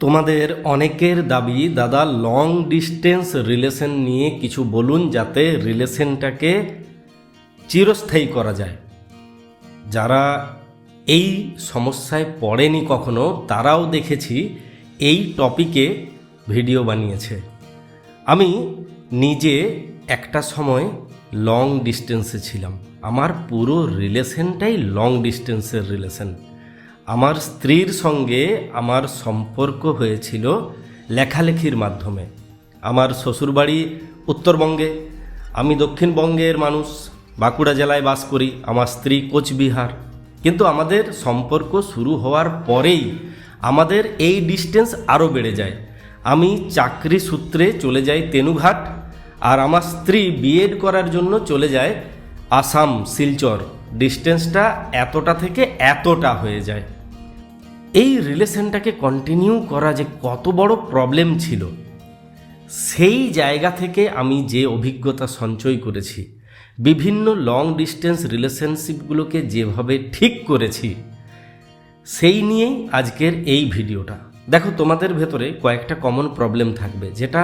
তোমাদের অনেকের দাবি, দাদা লং ডিস্টেন্স রিলেশন নিয়ে কিছু বলুন যাতে রিলেশনটাকে চিরস্থায়ী করা যায়। যারা এই সমস্যায় পড়েনি কখনো, তারাও দেখেছি এই টপিকে ভিডিও বানিয়েছে। আমি নিজে একটা সময় লং ডিস্টেন্সে ছিলাম। আমার পুরো রিলেশনটাই লং ডিস্টেন্সের রিলেশন আমার স্ত্রীর সঙ্গে আমার সম্পর্ক হয়েছিল লেখালেখির মাধ্যমে। আমার শ্বশুরবাড়ি উত্তরবঙ্গে, আমি দক্ষিণবঙ্গের মানুষ, বাঁকুড়া জেলায় বাস করি, আমার স্ত্রী কোচবিহার। কিন্তু আমাদের সম্পর্ক শুরু হওয়ার পরেই আমাদের এই ডিস্টেন্স আরও বেড়ে যায়। আমি চাকরি সূত্রে চলে যাই তেনুঘাট আর আমার স্ত্রী বিএড করার জন্য চলে যায় আসাম, শিলচর। ডিস্টেন্সটা এতটা থেকে এতটা হয়ে যায়। এই রিলেশনটাকে কন্টিনিউ করা যে কত বড় প্রবলেম ছিল, সেই জায়গা থেকে আমি যে অভিজ্ঞতা সঞ্চয় করেছি, বিভিন্ন লং ডিস্টেন্স রিলেশনশিপগুলোকে যেভাবে ঠিক করেছি, সেই নিয়েই আজকের এই ভিডিওটা। দেখো, তোমাদের ভেতরে কয়েকটা কমন প্রবলেম থাকবে, যেটা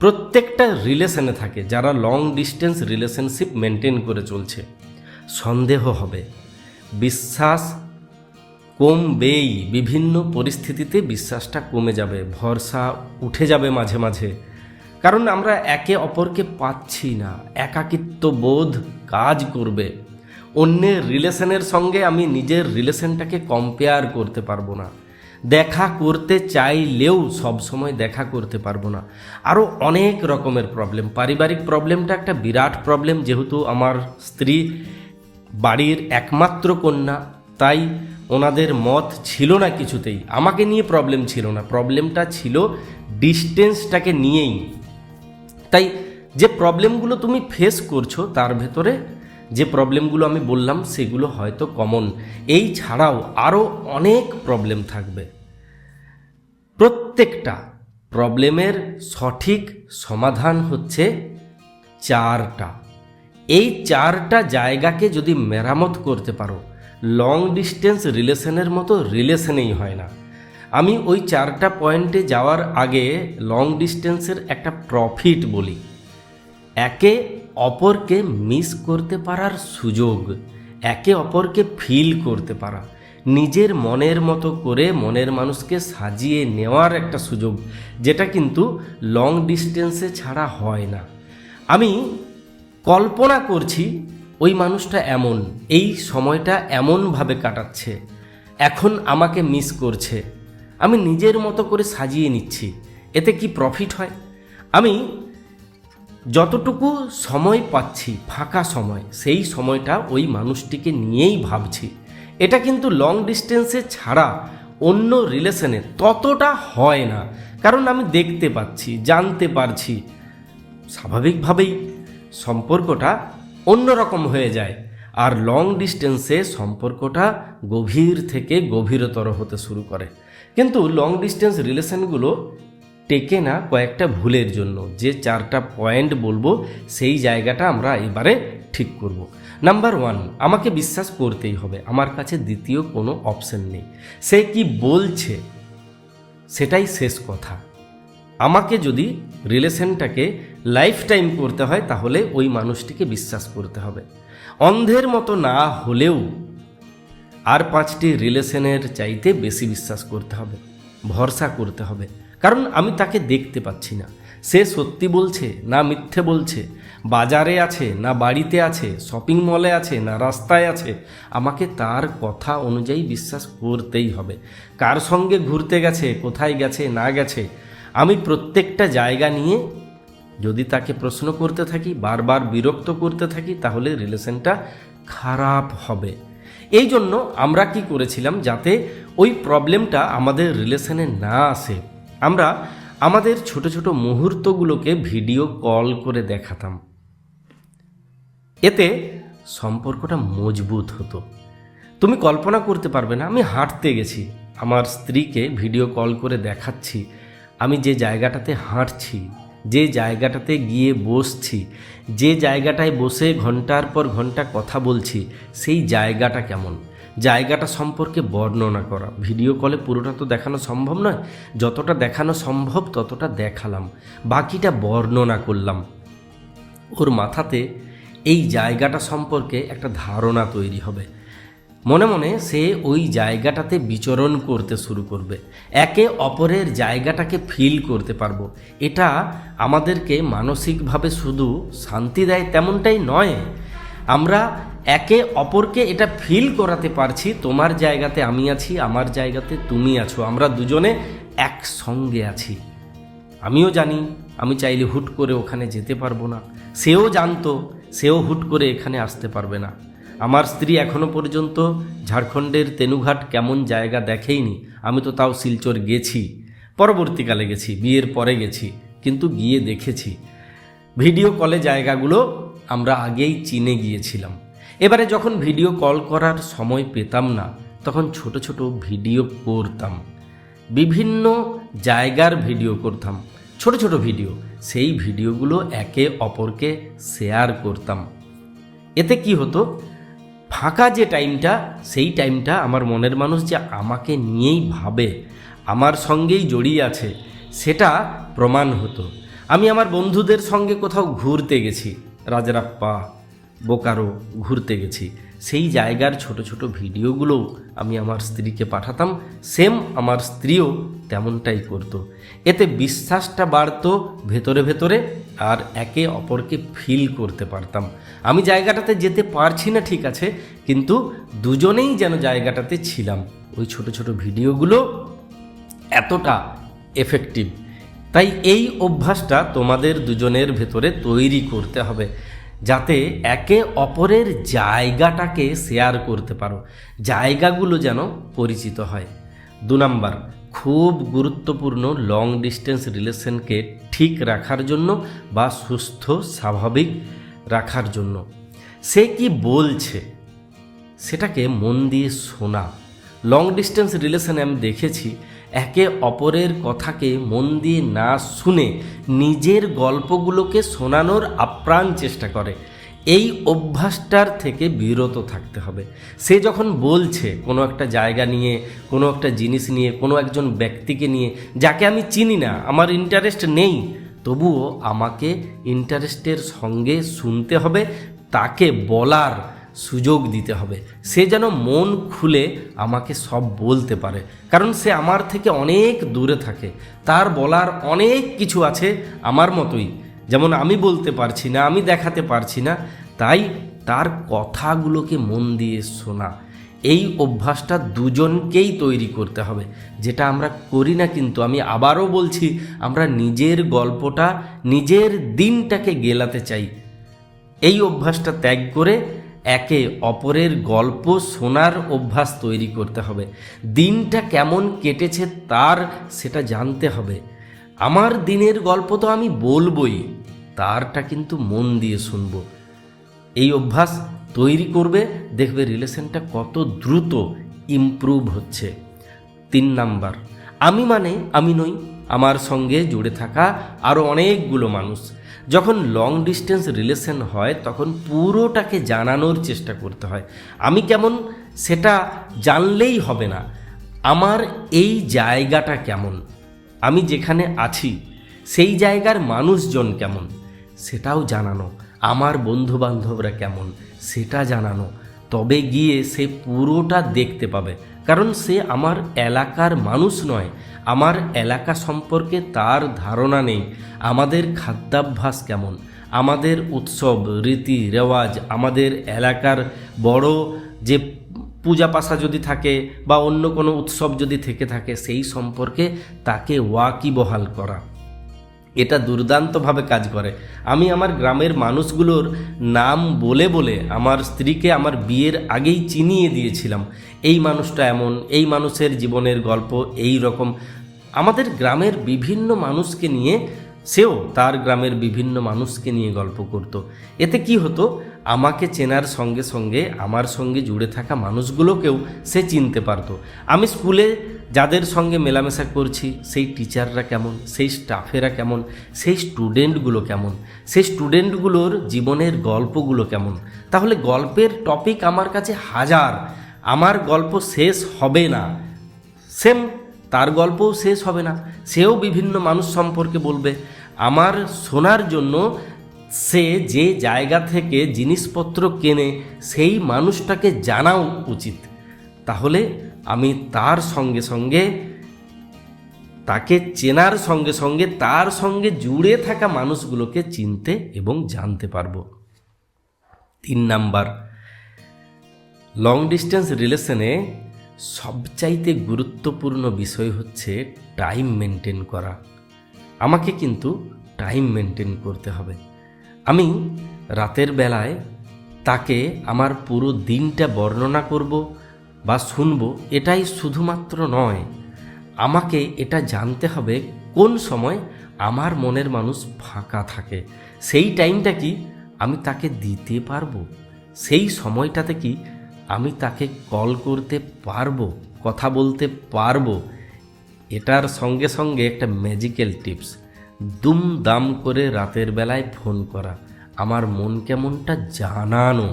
প্রত্যেকটা রিলেশনে থাকে, যারা লং ডিস্টেন্স রিলেশনশিপ মেনটেন করে চলছে। সন্দেহ হবে, বিশ্বাস কমবেই বিভিন্ন পরিস্থিতিতে বিশ্বাসটা কমে যাবে, ভরসা উঠে যাবে মাঝে মাঝে। কারণ আমরা একে অপরকে পাচ্ছি না, একাকিত্ব বোধ কাজ করবে। অন্যের রিলেশনের সঙ্গে আমি নিজের রিলেশনটাকে কম্পেয়ার করতে পারব না। দেখা করতে চাইলেও সব সময় দেখা করতে পারব না। আরও অনেক রকমের প্রবলেম পারিবারিক প্রবলেমটা একটা বিরাট প্রবলেম যেহেতু আমার স্ত্রী বাড়ির একমাত্র কন্যা, তাই ওনাদের মত ছিল না কিছুতেই। আমাকে নিয়ে প্রবলেম ছিল না। প্রবলেমটা ছিল ডিস্টেন্সটাকে নিয়েই। তাই যে প্রবলেমগুলো তুমি ফেস করছ, তার ভেতরে যে প্রবলেমগুলো আমি বললাম, সেগুলো হয়তো কমন এই ছাড়াও আরও অনেক প্রবলেম থাকবে। প্রত্যেকটা প্রবলেমের সঠিক সমাধান হচ্ছে চারটা। এই চারটা জায়গাকে যদি মেরামত করতে পারো লং ডিস্টেন্স রিলেশনের মতো রিলেশনেই হয় না। আমি ওই চারটা পয়েন্টে যাওয়ার আগে লং ডিস্টেন্সের একটা প্রফিট বলি। একে অপরকে মিস করতে পারার সুযোগ, একে অপরকে ফিল করতে পারা, নিজের মনের মতো করে মনের মানুষকে সাজিয়ে নেওয়ার একটা সুযোগ, যেটা কিন্তু লং ডিস্টেন্সে ছাড়া হয় না। আমি কল্পনা করছি ওই মানুষটা এমন, এই সময়টা এমনভাবে কাটাচ্ছে, এখন আমাকে মিস করছে। আমি নিজের মতো করে সাজিয়ে নিচ্ছি, এতে কি প্রফিট হয়? আমি যতটুকু সময় পাচ্ছি, ফাঁকা সময়, সেই সময়টা ওই মানুষটিকে নিয়েই ভাবছি। এটা কিন্তু লং ডিস্টেন্সে ছাড়া অন্য রিলেশনে ততটা হয় না। কারণ আমি দেখতে পাচ্ছি, জানতে পারছি। স্বাভাবিকভাবেই সম্পর্কটা অন্যরকম হয়ে যায়। আর লং ডিস্টেন্সে সম্পর্কটা গভীর থেকে গভীরতর হতে শুরু করে। কিন্তু লং ডিস্টেন্স রিলেশনগুলো টেকে না কয়েকটা ভুলের জন্য। যে চারটা পয়েন্ট বলব, সেই জায়গাটা আমরা এবারে ঠিক করব। নাম্বার ওয়ান আমাকে বিশ্বাস করতেই হবে। আমার কাছে দ্বিতীয় কোনো অপশন নেই। সে কি বলছে, সেটাই শেষ কথা। আমাকে যদি রিলেশনটাকে লাইফ টাইম করতে হয়, তাহলে ওই মানুষটিকে বিশ্বাস করতে হবে। অন্ধের মতো না হলেও আর পাঁচটি রিলেশনের চাইতে বেশি বিশ্বাস করতে হবে, ভরসা করতে হবে। কারণ আমি তাকে দেখতে পাচ্ছি না। সে সত্যি বলছে না মিথ্যে বলছে, বাজারে আছে না বাড়িতে আছে শপিং মলে আছে না রাস্তায় আছে, আমাকে তার কথা অনুযায়ী বিশ্বাস করতেই হবে। কার সঙ্গে ঘুরতে গেছে, কোথায় গেছে, না গেছে, আমি প্রত্যেকটা জায়গা নিয়ে যদি তাকে প্রশ্ন করতে থাকি, বারবার বিরক্ত করতে থাকি, তাহলে রিলেশনটা খারাপ হবে। এই জন্য আমরা কি করেছিলাম যাতে ওই প্রবলেমটা আমাদের রিলেশনে না আসে? আমরা আমাদের ছোট ছোট মুহূর্তগুলোকে ভিডিও কল করে দেখাতাম। এতে সম্পর্কটা মজবুত হতো। তুমি কল্পনা করতে পারবে না, আমি হাঁটতে গেছি। আমার স্ত্রীকে ভিডিও কল করে দেখাচ্ছি। আমি যে জায়গাটাতে হাঁটছি যে জায়গাটাতে গিয়ে বসছি, যে জায়গাটায় বসে ঘণ্টার পর ঘণ্টা কথা বলছি, সেই জায়গাটা কেমন? জায়গাটা সম্পর্কে বর্ণনা করা। ভিডিও কলে পুরোটা তো দেখানো সম্ভব নয়। যতটা দেখানো সম্ভব ততটা দেখালাম। বাকিটা বর্ণনা করলাম। ওর মাথাতে এই জায়গাটা সম্পর্কে একটা ধারণা তৈরি হবে। মনে মনে সে ওই জায়গাটাতে বিচরণ করতে শুরু করবে। একে অপরের জায়গাটাকে ফিল করতে পারব। এটা আমাদেরকে মানসিকভাবে শুধু শান্তি দেয় তেমনটাই নয়। আমরা একে অপরকে এটা ফিল করাতে পারছি, তোমার জায়গাতে আমি আছি, আমার জায়গাতে তুমি আছো, আমরা দুজনে একসঙ্গে আছি। আমিও জানি, আমি চাইলে হুট করে ওখানে যেতে পারব না। সেও জানতো, সেও হুট করে এখানে আসতে পারবে না। আমার স্ত্রী এখনও পর্যন্ত ঝাড়খণ্ডের তেনুঘাট কেমন জায়গা দেখেইনি। আমি তো তাও শিলচর গেছি। পরবর্তীকালে গেছি, বিয়ের পরে গেছি, কিন্তু গিয়ে দেখেছি। ভিডিও কলে জায়গাগুলো আমরা আগেই চিনে গিয়েছিলাম। এবারে যখন ভিডিও কল করার সময় পেতাম না, তখন ছোট ছোট ভিডিও করতাম। বিভিন্ন জায়গার ভিডিও করতাম। ছোট ছোট ভিডিও, সেই ভিডিওগুলো একে অপরকে শেয়ার করতাম। এতে কি হতো? ফাঁকা যে টাইমটা, সেই টাইমটা আমার মনের মানুষ যে আমাকে নিয়েই ভাবে, আমার সঙ্গেই জড়িয়ে আছে, সেটা প্রমাণ হতো। আমি আমার বন্ধুদের সঙ্গে কোথাও ঘুরতে গেছি রাজরাপ্পা বোকারো ঘুরতে গেছি। সেই জায়গার ছোট ছোট ভিডিওগুলোও আমি আমার স্ত্রীকে পাঠাতাম। সেম আমার স্ত্রীও তেমনটাই করতো। এতে বিশ্বাসটা বাড়তো ভেতরে ভেতরে আর একে অপরকে ফিল করতে পারতাম। আমি জায়গাটাতে যেতে পারছি না, ঠিক আছে, কিন্তু দুজনেই যেন জায়গাটাতে ছিলাম। ওই ছোট ছোট ভিডিওগুলো এতটা এফেক্টিভ তাই এই অভ্যাসটা তোমাদের দুজনের ভেতরে তৈরি করতে হবে। যাতে একে অপরের জায়গাটাকে শেয়ার করতে পারো। জায়গাগুলো যেন পরিচিত হয়। দু নাম্বার, খুব গুরুত্বপূর্ণ লং ডিস্টেন্স রিলেশনকে ঠিক রাখার জন্য বা সুস্থ, স্বাভাবিক রাখার জন্য। সে কি বলছে? সেটাকে মন দিয়ে শোনা। লং ডিস্টেন্স রিলেশনে আমি দেখেছি একে অপরের কথাকে মন দিয়ে না শুনে নিজের গল্পগুলোকে শোনানোর আপ্রাণ চেষ্টা করে। এই অভ্যাসটার থেকে বিরত থাকতে হবে। সে যখন বলছে কোনো একটা জায়গা নিয়ে, কোনো একটা জিনিস নিয়ে, কোনো একজন ব্যক্তিকে নিয়ে, যাকে আমি চিনি না, আমার ইন্টারেস্ট নেই, তবুও আমাকে ইন্টারেস্টের সঙ্গে শুনতে হবে, তাকে বলার সুযোগ দিতে হবে। সে যেন মন খুলে আমাকে সব বলতে পারে। কারণ সে আমার থেকে অনেক দূরে থাকে। তার বলার অনেক কিছু আছে আমার মতোই। যেমন আমি বলতে পারছি না, আমি দেখাতে পারছি না, তাই তার কথাগুলোকে মন দিয়ে শোনা। এই অভ্যাসটা দুজনকেই তৈরি করতে হবে। যেটা আমরা করি না কিন্তু আমি আবারও বলছি, আমরা নিজের গল্পটা, নিজের দিনটাকে গেলাতে চাই। এই অভ্যাসটা ত্যাগ করে একে অপরের গল্প শোনার অভ্যাস তৈরি করতে হবে। দিনটা কেমন কেটেছে তার সেটা জানতে হবে। আমার দিনের গল্প তো আমি বলবই, তারটা কিন্তু মন দিয়ে শুনব। এই অভ্যাস তৈরি করবে, দেখবে রিলেশনটা কত দ্রুত ইমপ্রুভ হচ্ছে। তিন নাম্বার, আমি মানে আমি নই, আমার সঙ্গে জুড়ে থাকা আরও অনেকগুলো মানুষ। যখন লং ডিস্টেন্স রিলেশন হয়, তখন পুরোটাকে জানানোর চেষ্টা করতে হয়। আমি কেমন সেটা জানলেই হবে না। আমার এই জায়গাটা কেমন? আমি যেখানে আছি, সেই জায়গার মানুষজন কেমন? সেটাও জানানো। আমার বন্ধু বান্ধবরা কেমন? সেটা জানানো। তবে গিয়ে সে পুরোটা দেখতে পাবে। কারণ সে আমার এলাকার মানুষ নয়। আমার এলাকা সম্পর্কে তার ধারণা নেই। আমাদের খাদ্যাভ্যাস কেমন? আমাদের উৎসব, রীতি, রেওয়াজ, আমাদের এলাকার বড় যে পূজা পাশা যদি থাকে বা অন্য কোনো উৎসব যদি থেকে থাকে, সেই সম্পর্কে তাকে ওয়াকিবহাল করা। এটা দুর্দান্তভাবে কাজ করে। আমি আমার গ্রামের মানুষগুলোর নাম বলে বলে আমার স্ত্রীকে আমার বিয়ের আগেই চিনিয়ে দিয়েছিলাম। এই মানুষটা এমন, এই মানুষের জীবনের গল্প এই রকম। আমাদের গ্রামের বিভিন্ন মানুষকে নিয়ে সেও তার গ্রামের বিভিন্ন মানুষকে নিয়ে গল্প করত। এতে কি হতো? আমাকে চেনার সঙ্গে সঙ্গে, আমার সঙ্গে জুড়ে থাকা মানুষগুলোকেও সে চিনতে পারতো। আমি স্কুলে যাদের সঙ্গে মেলামেশা করছি, সেই টিচাররা কেমন, সেই স্টাফেরা কেমন, সেই স্টুডেন্টগুলো কেমন, সেই স্টুডেন্টগুলোর জীবনের গল্পগুলো কেমন। তাহলে গল্পের টপিক আমার কাছে হাজার। আমার গল্প শেষ হবে না। সেম তার গল্পও শেষ হবে না। সেও বিভিন্ন মানুষ সম্পর্কে বলবে। আমার শোনার জন্য সে যে জায়গা থেকে জিনিসপত্র কেনে সেই মানুষটাকে জানাও উচিত। তাহলে আমি তার সঙ্গে সঙ্গে, তাকে চেনার সঙ্গে সঙ্গে, তার সঙ্গে জুড়ে থাকা মানুষগুলোকে চিনতে এবং জানতে পারব। তিন নাম্বার লং ডিস্টেন্স রিলেশনে সবচাইতে গুরুত্বপূর্ণ বিষয় হচ্ছে টাইম মেনটেন করা। আমাকে কিন্তু টাইম মেনটেন করতে হবে। আমি রাতের বেলায় তাকে আমার পুরো দিনটা বর্ণনা করব বা শুনব এটাই শুধুমাত্র নয়। আমাকে এটা জানতে হবে কোন সময় আমার মনের মানুষ ফাঁকা থাকে। সেই টাইমটা কি আমি তাকে দিতে পারব? সেই সময়টাতে কি আমি তাকে কল করতে পারব? কথা বলতে পারব? এটার সঙ্গে সঙ্গে একটা ম্যাজিক্যাল টিপস দুম দাম করে রাতের বেলায় ফোন করা, আমার মন কেমনটা জানানো।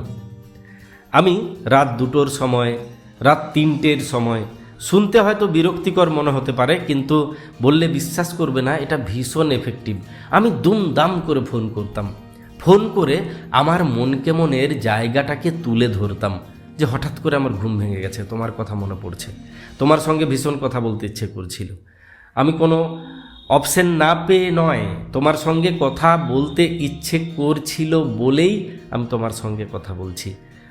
আমি রাত দুটোর সময়, রাত তিনটের সময়, শুনতে হয়তো বিরক্তিকর মনে হতে পারে, কিন্তু বললে বিশ্বাস করবে না, এটা ভীষণ এফেক্টিভ আমি দুম দাম করে ফোন করতাম। ফোন করে আমার মন কেমনের জায়গাটাকে তুলে ধরতাম, যে হঠাৎ করে আমার ঘুম ভেঙে গেছে, তোমার কথা মনে পড়ছে। তোমার সঙ্গে ভীষণ কথা বলতে ইচ্ছে করছিল। আমি কোনো অপশন না পেয়ে নয়। তোমার সঙ্গে কথা বলতে ইচ্ছে করছিল বলেই আমি তোমার সঙ্গে কথা বলছি।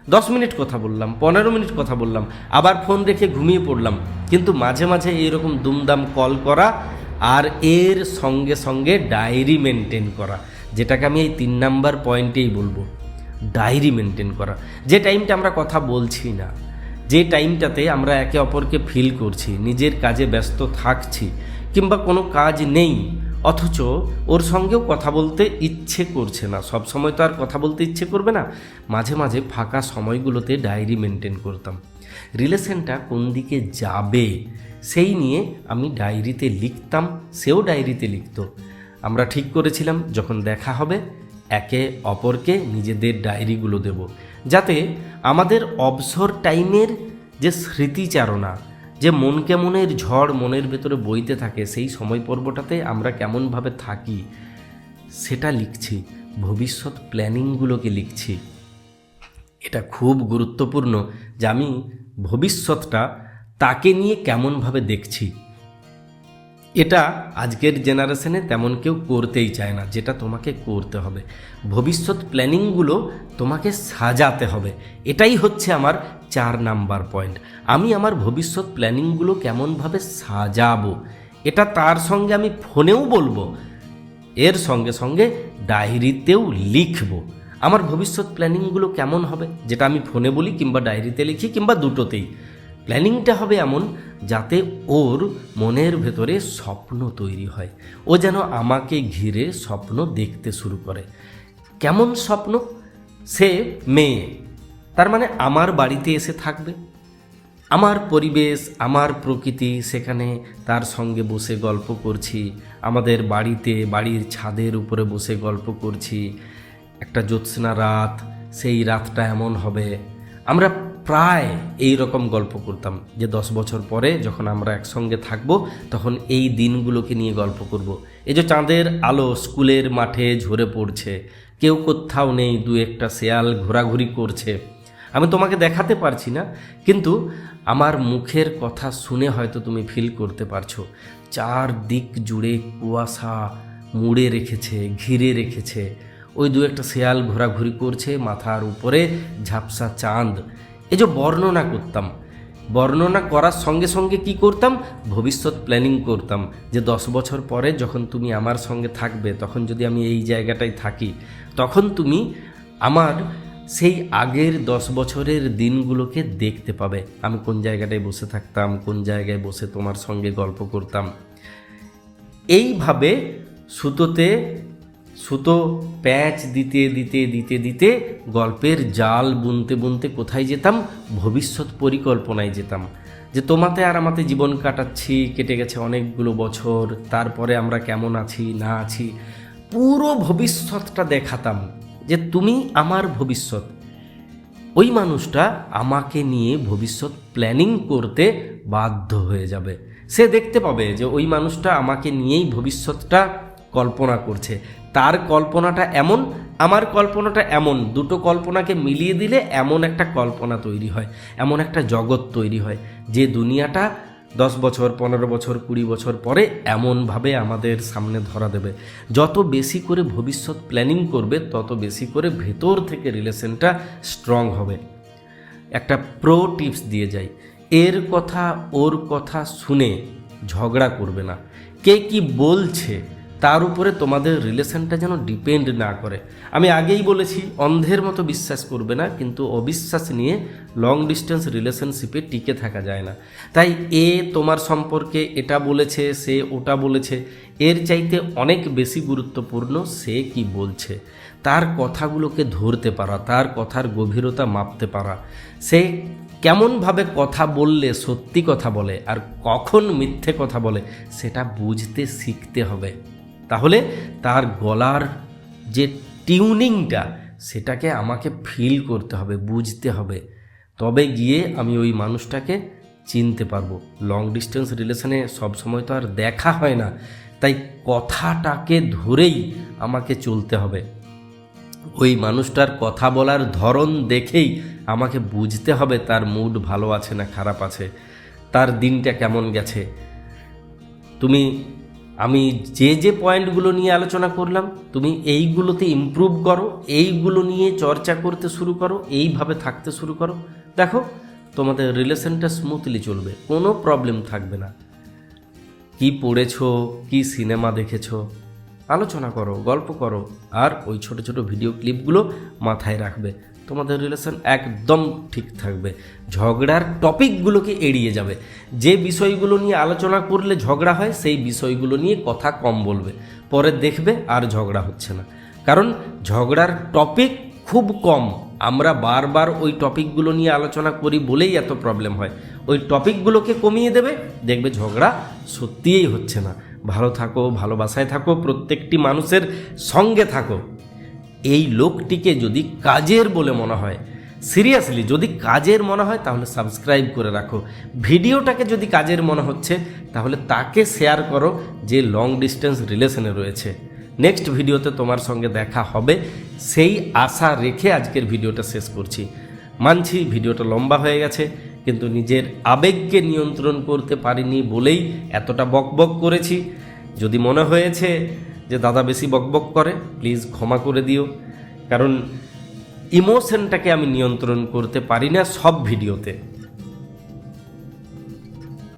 দশ মিনিট কথা বললাম, পনেরো মিনিট কথা বললাম, আবার ফোন রেখে ঘুমিয়ে পড়লাম। কিন্তু মাঝে মাঝে এইরকম দুমদাম কল করা আর এর সঙ্গে সঙ্গে ডায়েরি মেনটেন করা, যেটাকে আমি এই তিন নাম্বার পয়েন্টেই বলব। ডায়েরি মেনটেন করা। যে টাইমটা আমরা কথা বলছি না, যে টাইমটাতে আমরা একে অপরকে ফিল করছি, নিজের কাজে ব্যস্ত থাকছি কিংবা কোনো কাজ নেই, অথচ ওর সঙ্গেও কথা বলতে ইচ্ছে করছে না। সব সময় তো আর কথা বলতে ইচ্ছে করবে না। মাঝে মাঝে ফাঁকা সময়গুলোতে ডায়েরি মেনটেন করতাম। রিলেশনটা কোন দিকে যাবে, সেই নিয়ে আমি ডায়েরিতে লিখতাম, সেও ডায়েরিতে লিখতো। আমরা ঠিক করেছিলাম যখন দেখা হবে, একে অপরকে নিজেদের ডায়েরিগুলো দেব। যাতে আমাদের অবসর টাইমের যে স্মৃতিচারণা যে মন কেমনের ঝড় মনের ভেতরে বইতে থাকে, সেই সময় পর্বটাতে আমরা কেমনভাবে থাকি, সেটা লিখছি, ভবিষ্যৎ প্ল্যানিংগুলোকে লিখছি। এটা খুব গুরুত্বপূর্ণ যে আমি ভবিষ্যৎটা তাকে নিয়ে কেমনভাবে দেখছি। এটা আজকের জেনারেশনে তেমন কেউ করতেই চায় না, যেটা তোমাকে করতে হবে। ভবিষ্যৎ প্ল্যানিংগুলো তোমাকে সাজাতে হবে। এটাই হচ্ছে আমার চার নাম্বার পয়েন্ট আমি আমার ভবিষ্যৎ প্ল্যানিংগুলো কেমনভাবে সাজাবো, এটা তার সঙ্গে আমি ফোনেও বলব, এর সঙ্গে সঙ্গে ডায়েরিতেও লিখব। আমার ভবিষ্যৎ প্ল্যানিংগুলো কেমন হবে, যেটা আমি ফোনে বলি কিংবা ডায়েরিতে লিখি কিংবা দুটোতেই। প্ল্যানিংটা হবে এমন যাতে ওর মনের ভেতরে স্বপ্ন তৈরি হয়। ও যেন আমাকে ঘিরে স্বপ্ন দেখতে শুরু করে। কেমন স্বপ্ন? সে মেয়ে। তার মানে আমার বাড়িতে এসে থাকবে। আমার পরিবেশ, আমার প্রকৃতি, সেখানে তার সঙ্গে বসে গল্প করছি। আমাদের বাড়িতে বাড়ির ছাদের উপরে বসে গল্প করছি। একটা জ্যোৎস্না রাত, সেই রাতটা এমন হবে। আমরা প্রায় এই রকম গল্প করতাম, যে দশ বছর পরে যখন আমরা একসঙ্গে থাকব, তখন এই দিনগুলোকে নিয়ে গল্প করব। এই যে চাঁদের আলো স্কুলের মাঠে ঝরে পড়ছে, কেউ কোথাও নেই, দু একটা শেয়াল ঘোরাঘুরি করছে। আমি তোমাকে দেখাতে পারছি না, কিন্তু আমার মুখের কথা শুনে হয়তো তুমি ফিল করতে পারছ। চার দিক জুড়ে কুয়াশা মুড়ে রেখেছে, ঘিরে রেখেছে। ওই দু একটা শেয়াল ঘোরাঘুরি করছে, মাথার উপরে ঝাপসা চাঁদ। এই যে বর্ণনা করতাম, বর্ণনা করার সঙ্গে সঙ্গে কি করতাম? ভবিষ্যৎ প্ল্যানিং করতাম যে দশ বছর পরে যখন তুমি আমার সঙ্গে থাকবে, তখন যদি আমি এই জায়গাটায় থাকি, তখন তুমি আমার সেই আগের দশ বছরের দিনগুলোকে দেখতে পাবে। আমি কোন জায়গাটায় বসে থাকতাম, কোন জায়গায় বসে তোমার সঙ্গে গল্প করতাম। এইভাবে সুতোতে সুতো প্যাঁচ দিতে দিতে দিতে দিতে গল্পের জাল বুনতে বুনতে কোথায় যেতাম? ভবিষ্যৎ পরিকল্পনায় যেতাম। যে তোমাতে আর আমাতে জীবন কাটাচ্ছি, কেটে গেছে অনেকগুলো বছর, তারপরে আমরা কেমন আছি, না আছি, পুরো ভবিষ্যৎটা দেখাতাম যে তুমি আমার ভবিষ্যৎ। ওই মানুষটা আমাকে নিয়ে ভবিষ্যৎ প্ল্যানিং করতে বাধ্য হয়ে যাবে। সে দেখতে পাবে যে ওই মানুষটা আমাকে নিয়েই ভবিষ্যৎটা কল্পনা করছে। তার কল্পনাটা এমন, আমার কল্পনাটা এমন। দুটো কল্পনাকে মিলিয়ে দিলে এমন একটা কল্পনা তৈরি হয়, এমন একটা জগৎ তৈরি হয়, যে দুনিয়াটা দশ বছর, পনেরো বছর, কুড়ি বছর পরে এমনভাবে আমাদের সামনে ধরা দেবে। যত বেশি করে ভবিষ্যৎ প্ল্যানিং করবে, তত বেশি করে ভেতর থেকে রিলেশনটা স্ট্রং হবে। একটা প্রো টিপস দিয়ে যাই। এর কথা, ওর কথা শুনে ঝগড়া করবে না। কে কি বলছে তার উপরে তোমাদের রিলেশনটা যেন ডিপেন্ড না করে। আমি আগেই বলেছি, অন্ধের মতো বিশ্বাস করবে না, কিন্তু অবিশ্বাস নিয়ে লং ডিস্টেন্স রিলেশনশিপে টিকে থাকা যায় না। তাই এ তোমার সম্পর্কে এটা বলেছে, সে ওটা বলেছে, এর চাইতে অনেক বেশি গুরুত্বপূর্ণ সে কি বলছে। তার কথাগুলোকে ধরতে পারা, তার কথার গভীরতা মাপতে পারা। সে কেমনভাবে কথা বললে সত্যি কথা বলে আর কখন মিথ্যে কথা বলে, সেটা বুঝতে শিখতে হবে। তাহলে তার গলার যে টিউনিংটা, সেটাকে আমাকে ফিল করতে হবে, বুঝতে হবে। তবে গিয়ে আমি ওই মানুষটাকে চিনতে পারব। লং ডিস্টেন্স রিলেশনে সবসময় তো আর দেখা হয় না। তাই কথাটাকে ধরেই আমাকে চলতে হবে। ওই মানুষটার কথা বলার ধরন দেখেই আমাকে বুঝতে হবে তার মুড ভালো আছে না খারাপ আছে। তার দিনটা কেমন গেছে? তুমি আমি যে যে পয়েন্টগুলো নিয়ে আলোচনা করলাম, তুমি এইগুলোতে ইমপ্রুভ করো, এইগুলো নিয়ে চর্চা করতে শুরু করো, এইভাবে থাকতে শুরু করো। দেখো, তোমাদের রিলেশনটা স্মুথলি চলবে, কোনো প্রবলেম থাকবে না। কি পড়েছো, কি সিনেমা দেখেছ, আলোচনা করো, গল্প করো, আর ওই ছোট ছোট ভিডিও ক্লিপগুলো মাথায় রাখবে। তোমাদের রিলেশন একদম ঠিক থাকবে। ঝগড়ার টপিকগুলোকে এড়িয়ে যাবে। যে বিষয়গুলো নিয়ে আলোচনা করলে ঝগড়া হয়, সেই বিষয়গুলো নিয়ে কথা কম বলবে। পরে দেখবে আর ঝগড়া হচ্ছে না। কারণ ঝগড়ার টপিক খুব কম। আমরা বারবার ওই টপিকগুলো নিয়ে আলোচনা করি বলেই এত প্রবলেম হয়। ওই টপিকগুলোকে কমিয়ে দেবে, দেখবে ঝগড়া সত্যিই হচ্ছে না। ভালো থাকো, ভালোবাসায় থাকো, প্রত্যেকটি মানুষের সঙ্গে থাকো। এই লোকটিকে যদি কাজের বলে মনে হয় সিরিয়াসলি যদি কাজের মনে হয়, তাহলে সাবস্ক্রাইব করে রাখো। ভিডিওটাকে যদি কাজের মনে হচ্ছে, তাহলে তাকে শেয়ার করো যে লং ডিস্টেন্স রিলেশনে রয়েছে। নেক্সট ভিডিওতে তোমার সঙ্গে দেখা হবে। সেই আশা রেখে আজকের ভিডিওটা শেষ করছি। মানছি ভিডিওটা লম্বা হয়ে গেছে, কিন্তু নিজের আবেগকে নিয়ন্ত্রণ করতে পারিনি বলেই এতটা বকবক করেছি। যদি মনে হয়েছে যে দাদা বেশি বকবক করে প্লিজ ক্ষমা করে দিও। কারণ ইমোশনটাকে আমি নিয়ন্ত্রণ করতে পারি না সব ভিডিওতে।